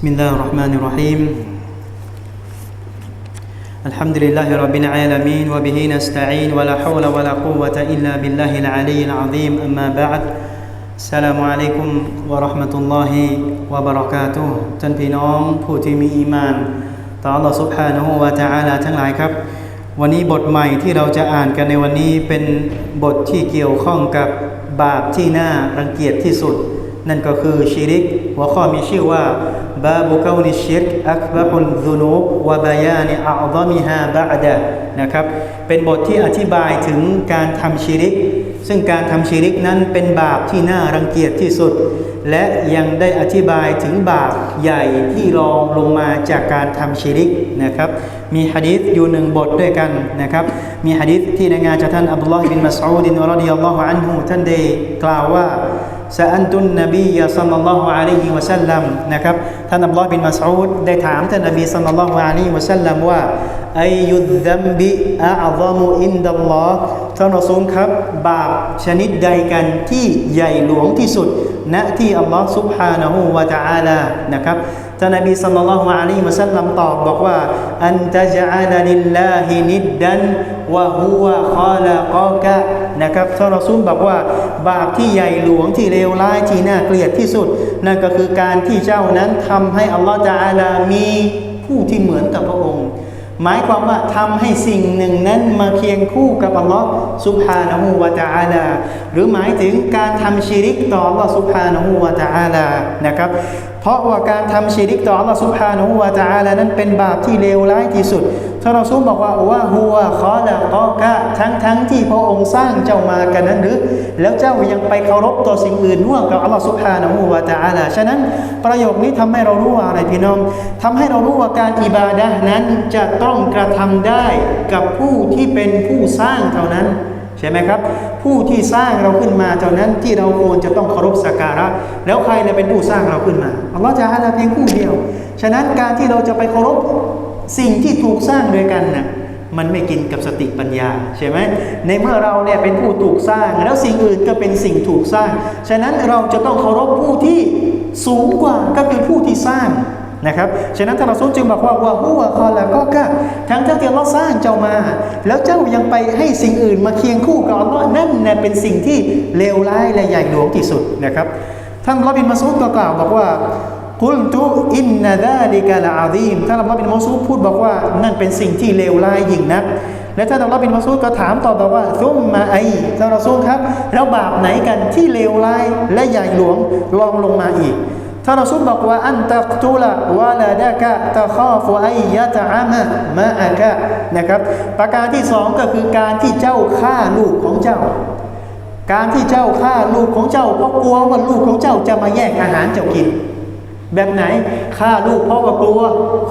بسم الله الرحمن الرحيم الحمد لله رب العالمين وبه نستعين ولا حول ولا قوة إلا بالله العلي العظيم أما بعد السلام عليكم ورحمة الله وبركاته ท่านพี่น้องผู้ที่มีอีมานต่อ Allah سبحانه และ تعالى ทั้งหลายครับ วันนี้บทใหม่ที่เราจะอ่านกันในวันนี้เป็นบทที่เกี่ยวข้องกับบาปที่น่ารังเกียจที่สุด นั่นก็คือชิริก หัวข้อมีชื่อว่าบาบุกานิชิรกอักบะฮุนซุนูบวะบายานิอัลดามิฮาบะดะนะครับ เป็นบทที่อธิบายถึงการทำชิริก ซึ่งการทำชิริกนั้นเป็นบาปที่น่ารังเกียจที่สุด และยังได้อธิบายถึงบาปใหญ่ที่รองลงมาจากการทำชิริกนะครับ มีฮะดีษอยู่หนึ่งบทด้วยกันนะครับ มีฮะดีษที่ในงานจากท่านอับดุลลอฮ์บินมัสอูดินรดิยัลลอฮุอันฮุท่านได้กล่าวว่า ซาอันตุนนบีสัลลัลลอฮุอะลัยฮิวะสัลลัมนะครับท่านอับดุลบินมัสอูดได้ถามท่านนบีสัลลัลลอฮุอะลัยฮิวะสัลลัมว่าอายุดดัมบิอัลลอฮุอินดัลลอฮ์ท่านรอสูงครับ บาปชนิดใดกันที่ใหญ่หลวงที่สุดณที่อัลลอฮ์ซุบฮานะฮูวะตะอาลานะครับ ท่านนบีสัลลัลลอฮุอะลัยฮิวะสัลลัมตอบบอกว่าอันตะจาลลิลลาฮินิดดันวะฮุวะคอละกอกะนะครับท่านรอซูลบอกว่า บาปที่ใหญ่หลวงที่เลวร้ายที่น่าเกลียดที่สุด นั่นก็คือการที่เจ้านั้นทำให้อัลลอฮฺจะอาลามีผู้ที่เหมือนกับพระองค์ หมายความว่าทำให้สิ่งหนึ่งนั้นมาเคียงคู่กับอัลลอฮ์สุบฮานะฮูวะตะอาลาหรือหมายถึงการทำชีริกต่ออัลลอฮ์สุบฮานะฮูวะตะอาลานะครับ เพราะว่าการทำชีริกต่ออัลลอฮ์สุบฮานะฮูวะตะอาลานั้นเป็นบาปที่เลวร้ายที่สุด ท่านรอซูลบอกว่าว่าฮัวคอละกอกะทั้งทั้งที่พระองค์สร้างเจ้ามากันนั้นหรือ แล้วเจ้ายังไปเคารพต่อสิ่งอื่นร่วมกับอัลลอฮ์สุบฮานะฮูวะตะอาลาฉะนั้นประโยคนี้ทำให้เรารู้ว่าอะไรพี่น้องทำให้เรารู้ว่าการอิบาดะนั้นจะต้องกระทำได้กับผู้ที่เป็นผู้สร้างเท่านั้นใช่ไหมครับ ผู้ที่สร้างเราขึ้นมาเท่านั้นที่เราควรจะต้องเคารพสักการะ แล้วใครเนี่ยเป็นผู้สร้างเราขึ้นมาอัลลอฮฺจะฮาลาเพียงผู้เดียว ฉะนั้นการที่เราจะไปเคารพ สิ่งที่ถูกสร้างด้วยกันน่ะมันไม่กินกับสติปัญญาใช่ไหมในเมื่อเราเนี่ยเป็นผู้ถูกสร้าง แล้วสิ่งอื่นก็เป็นสิ่งถูกสร้าง ฉะนั้นเราจะต้องเคารพผู้ที่สูงกว่าก็คือผู้ที่สร้างนะครับ ฉะนั้นท่านรอซูลจึงบอกว่าว่าหัวคอละก็กะทั้งที่อัลลอฮ์สร้างเจ้ามา แล้วเจ้ายังไปให้สิ่งอื่นมาเคียงคู่กับอัลลอฮ์นั่นเนี่ยเป็นสิ่งที่เลวร้ายและใหญ่หลวงที่สุดนะครับ ท่านรอบินมาซูดก็กล่าวบอกว่า กุลตุอินนาดาลิกะลาอาดีมท่านรอบินมาซูพูดบอกว่านั่นเป็นสิ่งที่เลวร้ายยิ่งนัก และท่านอัลลอฮ์บินมาซูก็ถามต่อบอกว่าซุมมาไอท่านรอซูลครับ แล้วบาปไหนกันที่เลวร้ายและใหญ่หลวงลองลงมาอีกท่านรอซูลบอกว่าอันตักตุละวะลาดะกะตะคอฟไอยะตะอามะมะอะกะนะครับ ประการที่สองก็คือการที่เจ้าฆ่าลูกของเจ้า การที่เจ้าฆ่าลูกของเจ้าเพราะกลัวว่าลูกของเจ้าจะมาแย่งอาหารเจ้ากิน แบบไหนฆ่าลูกเพราะว่ากลัว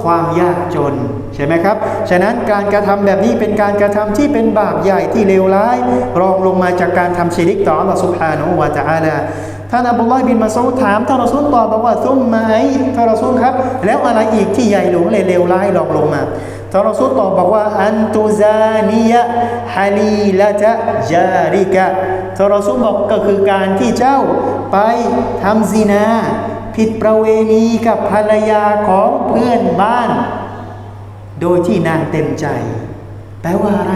ความยากจน ใช่ไหมครับ ฉะนั้นการกระทำแบบนี้เป็นการกระทำที่เป็นบาปใหญ่ที่เลวร้าย รองลงมาจากการทำชิริกต่ออัลลอฮฺสุบฮานะฮูวะตะอาลาท่านอับดุลลอฮ์บินมาซูถามท่านรอซูลตอบบอกว่าซุมมาไอท่านรอซูลครับ แล้วอะไรอีกที่ใหญ่หลวงเลวร้ายรองลงมาท่านรอซูลตอบบอกว่าอันตุซานียะฮาลีละตะจาริกะท่านรอซูลบอกก็คือการที่เจ้าไปทำซินา ผิดประเวณีกับภรรยาของเพื่อนบ้าน โดยที่นางเต็มใจ แปลว่าอะไร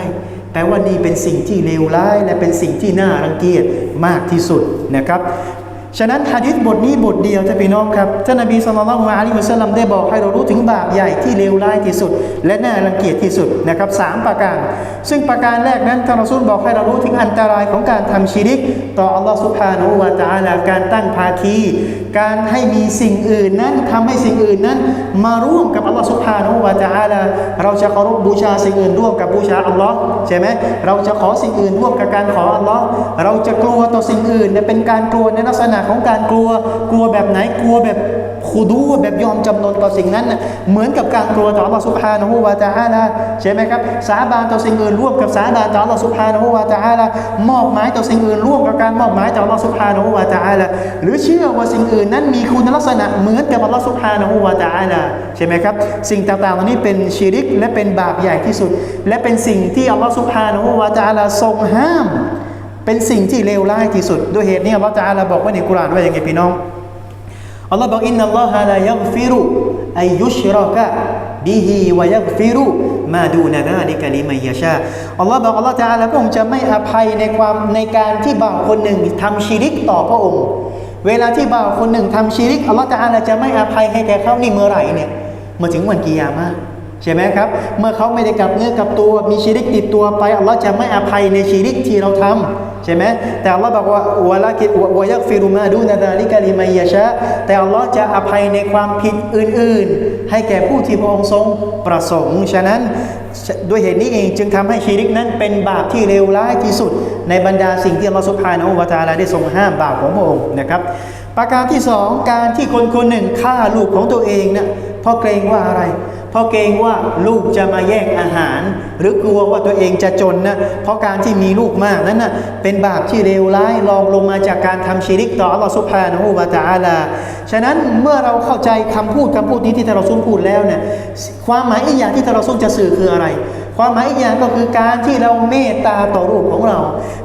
แปลว่านี่เป็นสิ่งที่เลวร้าย และเป็นสิ่งที่น่ารังเกียจมากที่สุดนะครับ ฉะนั้นฮะดิษบทนี้บทเดียวจะพี่น้องครับท่านนบีสุลต่านละฮ์อะลัยฮิสลัมได้บอกให้เรารู้ถึงบาปใหญ่ที่เลวร้ายที่สุด และน่ารังเกียจที่สุดนะครับสามประการ ซึ่งประการแรกนั้นท่านรอซูลบอกให้เรารู้ถึงอันตรายของการทำชิริก ต่ออัลลอฮฺสุบฮานวะตาลาการตั้งภาคี การให้มีสิ่งอื่นนั้นทำให้สิ่งอื่นนั้น มาร่วมกับอัลลอฮฺสุบฮานวะตะอาลาเราจะเคารพบูชาสิ่งอื่นร่วมกับบูชาอัลลอฮ์ใช่ไหมเราจะขอสิ่งอื่นร่วมกับการขออัลลอฮ์เราจะกลัวต่อสิ่งอื่นเนี่ยเป็นการกลัวในลักษณะของการกลัว กลัวแบบไหนกลัวแบบ คูดูแบบยอมจำนนต่อสิ่งนั้นเหมือนกับการกลัวต่ออัลลอฮฺสุบฮานะฮูวะตะอาลาใช่ไหมครับสาบานต่อสิ่งอื่นร่วมกับสาบานต่ออัลลอฮฺสุบฮานะฮูวะตะอาลามอบหมายต่อสิ่งอื่นร่วมกับการมอบหมายต่ออัลลอฮฺสุบฮานะฮูวะตะอาลาหรือเชื่อว่าสิ่งอื่นนั้นมีคุณลักษณะเหมือนกับอัลลอฮฺสุบฮานะฮูวะตะอาลาใช่ไหมครับสิ่งต่างๆเหล่านี้เป็นชิริกและเป็นบาปใหญ่ที่สุด และเป็นสิ่งที่อัลลอฮฺสุบฮานะฮูวะตะอาลาทรงห้าม เป็นสิ่งที่เลวร้ายที่สุด ด้วยเหตุนี้อัลลอฮฺตะอาลาบอกไว้ในกุรอานว่าอย่างไงพี่น้อง อัลลอฮ์บอกอินนัลลอฮะลายัฟฟิรุอายุชรอกะบิฮิวยักฟิรุมาดูนาดาดิกะลิมัยยะชาอัลลอฮ์บอกอัลลอฮ์จะอาลาพระองค์จะไม่อภัยในความในการที่บ่าวคนหนึ่งทำชีริกต่อพระองค์ เวลาที่บ่าวคนหนึ่งทำชีริกอัลลอฮ์จะอาลาจะไม่อภัยให้แก่เขานี่เมื่อไหร่เนี่ยเมื่อถึงวันกิยามะห์ ใช่ไหมครับ เมื่อเขาไม่ได้กลับเนื้อกลับตัว มีชิริกติดตัวไปอัลลอฮ์จะไม่อภัยในชิริกที่เราทำใช่ไหมแต่อัลลอฮ์บอกว่าวะละกิวะยักฟิรุมาดูนาดาลิกะลิมัยยะชาแต่อัลลอฮ์จะอภัยในความผิดอื่น ๆ ให้แก่ผู้ที่พระองค์ทรงประสงค์ ฉะนั้นด้วยเหตุนี้เองจึงทำให้ชีริกนั้นเป็นบาปที่เลวร้ายที่สุด ในบรรดาสิ่งที่อัลลอฮฺสุบฮานะวะตาลาได้ทรงห้ามบาปของพระองค์นะครับ ประการที่สองการที่คนคนหนึ่งฆ่าลูกของตัวเองเนี่ยเพราะเกรงว่าอะไร เพราะเกรงว่าลูกจะมาแย่งอาหาร หรือกลัวว่าตัวเองจะจนนะเพราะการที่มีลูกมากนั้นนะเป็นบาปที่เลวร้ายรองลงมาจากการทำชีริกต่ออัลลอฮฺสุบฮานะฮูวะตะอาลาฉะนั้นเมื่อเราเข้าใจคำพูดคำพูดนี้ที่ทารอซุลพูดแล้วเนี่ยความหมายอีกอย่างที่ทารอซุลจะสื่อคืออะไรความหมายอีกอย่างก็คือการที่เราเมตตาต่อลูกของเรา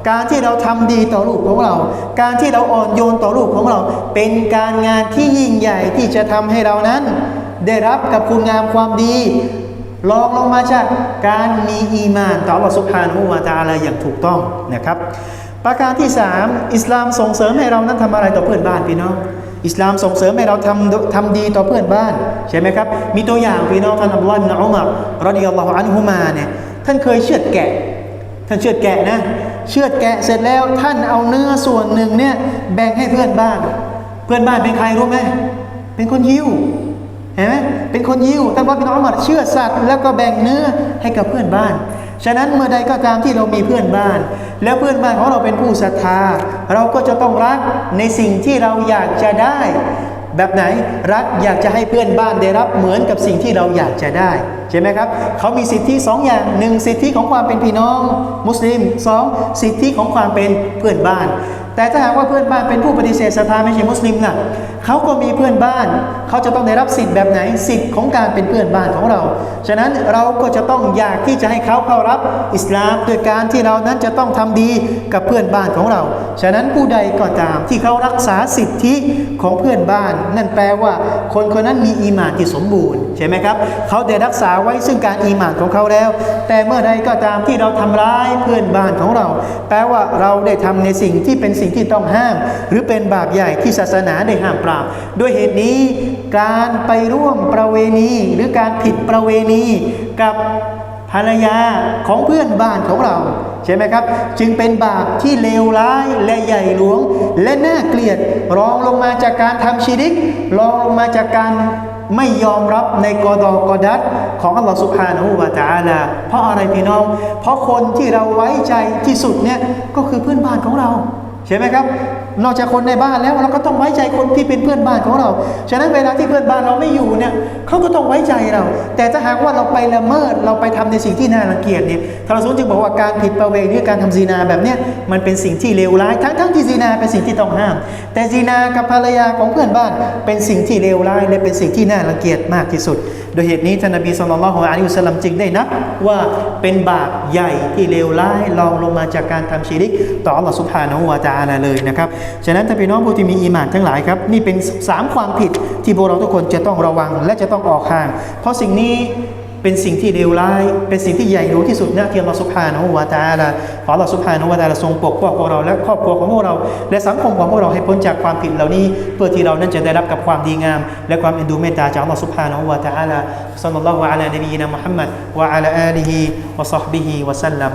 การที่เราทำดีต่อลูกของเรา การที่เราอ่อนโยนต่อลูกของเรา เป็นการงานที่ยิ่งใหญ่ที่จะทำให้เรานั้น ได้รับกับคุณงามความดีรองลงมาจากการมีอีมานต่ออัลลอฮฺสุบฮานะฮูวะตะอาลาอย่างถูกต้องนะครับ ประการที่สามอิสลามส่งเสริมให้เรานั้นทำอะไรต่อเพื่อนบ้านพี่น้อง อิสลามส่งเสริมให้เราทำทำดีต่อเพื่อนบ้านใช่ไหมครับ มีตัวอย่างพี่น้องท่านอับดุลลาห์บินอุมัรรอดิยัลลอฮุอันฮุมาเนี่ยท่านเคยเชือดแกะ ท่านเชือดแกะนะเชือดแกะเสร็จแล้วท่านเอาเนื้อส่วนหนึ่งเนี่ยแบ่งให้เพื่อนบ้าน เพื่อนบ้านเป็นใครรู้ไหมเป็นคนยิว ห็นไหมเป็นคนยิวท่านว่าพี่น้องมาเชื่อสัตว์แล้วก็แบ่งเนื้อให้กับเพื่อนบ้าน ฉะนั้นเมื่อใดก็ตามที่เรามีเพื่อนบ้าน แล้วเพื่อนบ้านของเราเป็นผู้ศรัทธา เราก็จะต้องรักในสิ่งที่เราอยากจะได้ แบบไหนรักอยากจะให้เพื่อนบ้านได้รับเหมือนกับสิ่งที่เราอยากจะได้ ใช่ไหมครับเขามีสิทธิสองอย่างหนึ่งสิทธิของความเป็นพี่น้อง มุสลิมสองสิทธิของความเป็นเพื่อนบ้าน แต่ถ้าหากว่าเพื่อนบ้านเป็นผู้ปฏิเสธศรัทธาไม่ใช่มุสลิมล่ะเขาก็มีเพื่อนบ้าน เขาจะต้องได้รับสิทธิ์แบบไหนสิทธิ์ของการเป็นเพื่อนบ้านของเรา ฉะนั้นเราก็จะต้องอยากที่จะให้เขาเข้ารับอิสลามโดยการที่เรานั้นจะต้องทำดีกับเพื่อนบ้านของเรา ฉะนั้นผู้ใดก็ตามที่เขารักษาสิทธิของเพื่อนบ้าน นั่นแปลว่าคนคนนั้นมีอีหมานที่สมบูรณ์ ใช่ไหมครับ เขาได้รักษาไว้ซึ่งการอีหมานของเขาแล้ว แต่เมื่อใดก็ตามที่เราทำร้ายเพื่อนบ้านของเรา แปลว่าเราได้ทำในสิ่งที่เป็นสิ่งที่ต้องห้าม หรือเป็นบาปใหญ่ที่ศาสนาได้ห้ามปรามด้วยเหตุนี้การไปร่วมประเวณีหรือการผิดประเวณีกับภรรยาของเพื่อนบ้านของเราใช่ไหมครับ จึงเป็นบาปที่เลวร้ายและใหญ่หลวง และน่าเกลียดรองลงมาจากการทำชีริกรองลงมาจากการ ไม่ยอมรับในกอดอกอดัดของอัลลอฮฺสุบฮานะฮูวะตะอาลา เพราะอะไรพี่น้อง เพราะคนที่เราไว้ใจที่สุดเนี่ยก็คือเพื่อนบ้านของเรา ใช่ไหมครับ นอกจากคนในบ้านแล้วเราก็ต้องไว้ใจคนที่เป็นเพื่อนบ้านของเรา ฉะนั้นเวลาที่เพื่อนบ้านเราไม่อยู่เนี่ยเขาก็ต้องไว้ใจเรา แต่ถ้าหากว่าเราไปละเมิดเราไปทำในสิ่งที่น่ารังเกียจเนี่ยทารุนจึงบอกว่าการผิดประเวณีการทำซีนาแบบเนี้ยมันเป็นสิ่งที่เลวร้ายทั้งทั้งที่ซีนาเป็นสิ่งที่ต้องห้าม แต่ซีนากับภรรยาของเพื่อนบ้านเป็นสิ่งที่เลวร้ายและเป็นสิ่งที่น่ารังเกียจมากที่สุด โดยเหตุนี้ท่านนบีสุลต่านละฮ์อะลัยฮิวะสัลลัมจึงได้นับว่าเป็นบาปใหญ่ที่เลวร้ายรองลงมาจากการทำชีริกต่ออัลลอฮ์สุบฮานะฮูวะตะอาลาเลยนะครับฉะนั้นท่าพี่น้องผู้ที่มีอีหมานทั้งหลายครับนี่เป็น 3 ความผิดที่พวกเราทุกคนจะต้องระวังและจะต้องออกห่าง เพราะสิ่งนี้เป็นสิ่งที่เลวร้าย เป็นสิ่งที่ใหญ่หลวงที่สุดนะที่อัลลอฮ์สุบฮานะฮูวะตาลาขออัลลอฮ์สุบฮานะฮูวะตาลาทรงปกป้องพวกเราและครอบครัวของพวกเรา และสังคมของพวกเราให้พ้นจากความผิดเหล่านี้ เพื่อที่เรานั้นจะได้รับกับความดีงาม และความเอ็นดูเมตตาจากอัลลอฮ์สุบฮานะฮูวะตาลาซัลลัลลอฮุอะลานบีนะมุฮัมมัดวะอะลาอาลีฮิวะซอฮบิฮิวะซัลลัม